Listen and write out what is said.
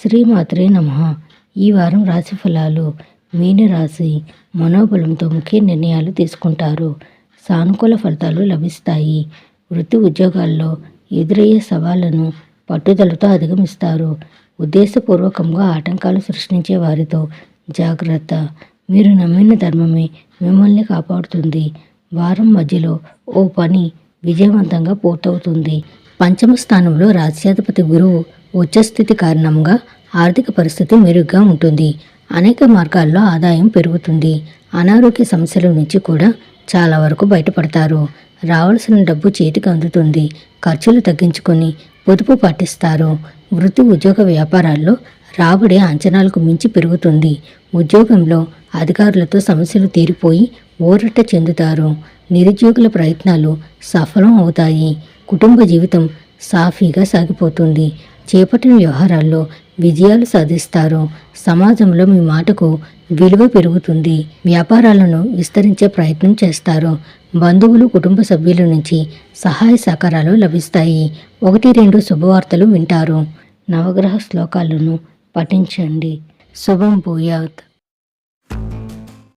శ్రీమాత్రే నమ. ఈ వారం రాశి ఫలాలు మీనరాశి మనోబలంతో ముఖ్య నిర్ణయాలు తీసుకుంటారు. సానుకూల ఫలితాలు లభిస్తాయి. వృత్తి ఉద్యోగాల్లో ఎదురయ్యే సవాళ్ళను పట్టుదలతో అధిగమిస్తారు. ఉద్దేశపూర్వకంగా ఆటంకాలు సృష్టించే వారితో జాగ్రత్త. మీరు నమ్మిన ధర్మమే మిమ్మల్ని కాపాడుతుంది. వారం మధ్యలో ఓ పని విజయవంతంగా పూర్తవుతుంది. పంచమ స్థానంలో రాజ్యాధిపతి గురువు ఉచ్చస్థితి కారణంగా ఆర్థిక పరిస్థితి మెరుగ్గా ఉంటుంది. అనేక మార్గాల్లో ఆదాయం పెరుగుతుంది. అనారోగ్య సమస్యల నుంచి కూడా చాలా వరకు బయటపడతారు. రావాల్సిన డబ్బు చేతికి అందుతుంది. ఖర్చులు తగ్గించుకొని పొదుపు పాటిస్తారు. వృత్తి ఉద్యోగ వ్యాపారాల్లో రాబడి అంచనాలకు మించి పెరుగుతుంది. ఉద్యోగంలో అధికారులతో సమస్యలు తీరిపోయి ఊరట చెందుతారు. నిరుద్యోగుల ప్రయత్నాలు సఫలం అవుతాయి. కుటుంబ జీవితం సాఫీగా సాగిపోతుంది. చేపట్టిన వ్యవహారాల్లో విజయాలు సాధిస్తారు. సమాజంలో మీ మాటకు విలువ పెరుగుతుంది. వ్యాపారాలను విస్తరించే ప్రయత్నం చేస్తారు. బంధువులు కుటుంబ సభ్యుల నుంచి సహాయ సహకారాలు లభిస్తాయి. ఒకటి రెండు శుభవార్తలు వింటారు. నవగ్రహ శ్లోకాలను పఠించండి. శుభం భూయాత్.